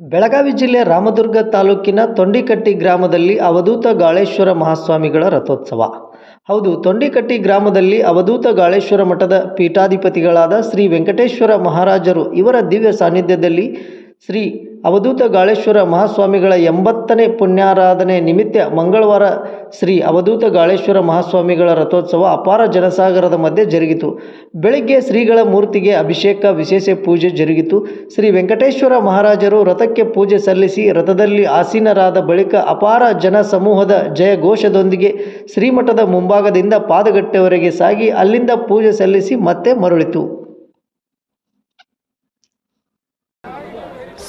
ಬೆಳಗಾವಿ ಜಿಲ್ಲೆ ರಾಮದುರ್ಗ ತಾಲೂಕಿನ ತೊಂಡಿಕಟ್ಟಿ ಗ್ರಾಮದಲ್ಲಿ ಅವಧೂತ ಗಾಳೇಶ್ವರ ಮಹಾಸ್ವಾಮಿಗಳ ರಥೋತ್ಸವ. ಹೌದು, ತೊಂಡಿಕಟ್ಟಿ ಗ್ರಾಮದಲ್ಲಿ ಅವಧೂತ ಗಾಳೇಶ್ವರ ಮಠದ ಪೀಠಾಧಿಪತಿಗಳಾದ ಶ್ರೀ ವೆಂಕಟೇಶ್ವರ ಮಹಾರಾಜರು ಇವರ ದಿವ್ಯ ಸಾನ್ನಿಧ್ಯದಲ್ಲಿ ಶ್ರೀ ಅವಧೂತ ಗಾಳೇಶ್ವರ ಮಹಾಸ್ವಾಮಿಗಳ ಎಂಬತ್ತನೇ ಪುಣ್ಯಾರಾಧನೆ ನಿಮಿತ್ತ ಮಂಗಳವಾರ ಶ್ರೀ ಅವಧೂತ ಗಾಳೇಶ್ವರ ಮಹಾಸ್ವಾಮಿಗಳ ರಥೋತ್ಸವ ಅಪಾರ ಜನಸಾಗರದ ಮಧ್ಯೆ ಜರುಗಿತು. ಬೆಳಿಗ್ಗೆ ಶ್ರೀಗಳ ಮೂರ್ತಿಗೆ ಅಭಿಷೇಕ, ವಿಶೇಷ ಪೂಜೆ ಜರುಗಿತು. ಶ್ರೀ ವೆಂಕಟೇಶ್ವರ ಮಹಾರಾಜರು ರಥಕ್ಕೆ ಪೂಜೆ ಸಲ್ಲಿಸಿ ರಥದಲ್ಲಿ ಆಸೀನರಾದ ಬಳಿಕ ಅಪಾರ ಜನ ಸಮೂಹದ ಜಯಘೋಷದೊಂದಿಗೆ ಶ್ರೀಮಠದ ಮುಂಭಾಗದಿಂದ ಪಾದಗಟ್ಟೆವರೆಗೆ ಸಾಗಿ ಅಲ್ಲಿಂದ ಪೂಜೆ ಸಲ್ಲಿಸಿ ಮತ್ತೆ ಮರಳಿತು.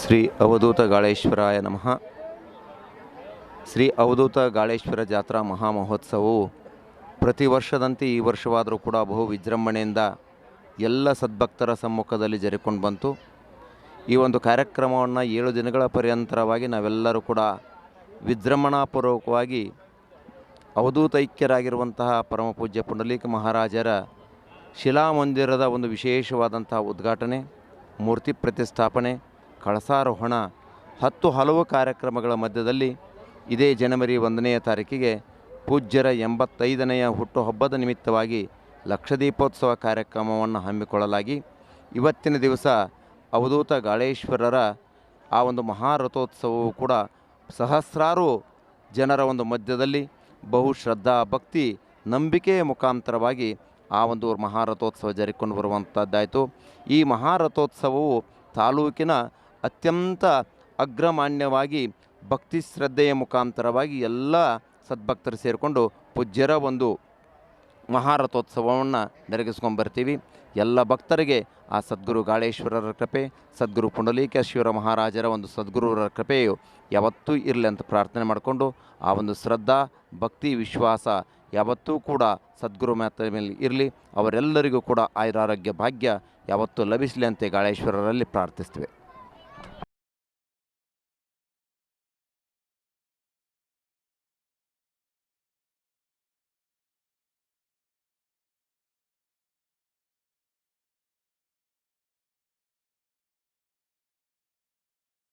ಶ್ರೀ ಅವಧೂತ ಗಾಳೇಶ್ವರಾಯ ನಮಃ. ಶ್ರೀ ಅವಧೂತ ಗಾಳೇಶ್ವರ ಜಾತ್ರಾ ಮಹಾಮಹೋತ್ಸವವು ಪ್ರತಿ ವರ್ಷದಂತೆ ಈ ವರ್ಷವಾದರೂ ಕೂಡ ಬಹು ವಿಜೃಂಭಣೆಯಿಂದ ಎಲ್ಲ ಸದ್ಭಕ್ತರ ಸಮ್ಮುಖದಲ್ಲಿ ಜರುಗಿಕೊಂಡು ಬಂತು. ಈ ಒಂದು ಕಾರ್ಯಕ್ರಮವನ್ನು ಏಳು ದಿನಗಳ ಪರ್ಯಂತರವಾಗಿ ನಾವೆಲ್ಲರೂ ಕೂಡ ವಿಜೃಂಭಣಾಪೂರ್ವಕವಾಗಿ ಅವಧೂತೈಕ್ಯರಾಗಿರುವಂತಹ ಪರಮ ಪೂಜ್ಯ ಪುಂಡಲೀಕ ಮಹಾರಾಜರ ಶಿಲಾಮಂದಿರದ ಒಂದು ವಿಶೇಷವಾದಂತಹ ಉದ್ಘಾಟನೆ, ಮೂರ್ತಿ ಪ್ರತಿಷ್ಠಾಪನೆ, ಕಳಸಾರೋಹಣ, ಹತ್ತು ಹಲವು ಕಾರ್ಯಕ್ರಮಗಳ ಮಧ್ಯದಲ್ಲಿ ಇದೇ ಜನವರಿ ಒಂದನೆಯ ತಾರೀಕಿಗೆ ಪೂಜ್ಯರ ಎಂಬತ್ತೈದನೆಯ ಹುಟ್ಟುಹಬ್ಬದ ನಿಮಿತ್ತವಾಗಿ ಲಕ್ಷದೀಪೋತ್ಸವ ಕಾರ್ಯಕ್ರಮವನ್ನು ಹಮ್ಮಿಕೊಳ್ಳಲಾಗಿ ಇವತ್ತಿನ ದಿವಸ ಅವಧೂತ ಗಾಳೇಶ್ವರರ ಆ ಒಂದು ಮಹಾರಥೋತ್ಸವವು ಕೂಡ ಸಹಸ್ರಾರು ಜನರ ಒಂದು ಮಧ್ಯದಲ್ಲಿ ಬಹು ಶ್ರದ್ಧಾ, ಭಕ್ತಿ ನಂಬಿಕೆಯ ಮುಖಾಂತರವಾಗಿ ಆ ಒಂದು ಮಹಾರಥೋತ್ಸವ ಜರುಗಿಕೊಂಡು ಬರುವಂಥದ್ದಾಯಿತು ಈ ಮಹಾರಥೋತ್ಸವವು ತಾಲೂಕಿನ ಅತ್ಯಂತ ಅಗ್ರಮಾನ್ಯವಾಗಿ ಭಕ್ತಿ ಶ್ರದ್ಧೆಯ ಮುಖಾಂತರವಾಗಿ ಎಲ್ಲ ಸದ್ಭಕ್ತರು ಸೇರಿಕೊಂಡು ಪೂಜ್ಯರ ಒಂದು ಮಹಾರಥೋತ್ಸವವನ್ನು ನೆರಗಿಸ್ಕೊಂಡ್ಬರ್ತೀವಿ ಎಲ್ಲ ಭಕ್ತರಿಗೆ ಆ ಸದ್ಗುರು ಗಾಳೇಶ್ವರರ ಕೃಪೆ, ಸದ್ಗುರು ಪುಂಡಲೀಕೇಶ್ವರ ಮಹಾರಾಜರ ಒಂದು ಸದ್ಗುರುವರ ಕೃಪೆಯು ಯಾವತ್ತೂ ಇರಲಿ ಅಂತ ಪ್ರಾರ್ಥನೆ ಮಾಡಿಕೊಂಡು ಆ ಒಂದು ಶ್ರದ್ಧಾ, ಭಕ್ತಿ, ವಿಶ್ವಾಸ ಯಾವತ್ತೂ ಕೂಡ ಸದ್ಗುರು ಮಾತ ಮೇಲೆ ಇರಲಿ. ಅವರೆಲ್ಲರಿಗೂ ಕೂಡ ಆಯುರಾರೋಗ್ಯ ಭಾಗ್ಯ ಯಾವತ್ತೂ ಲಭಿಸಲಿ ಅಂತ ಗಾಳೇಶ್ವರರಲ್ಲಿ ಪ್ರಾರ್ಥಿಸ್ತೀವಿ.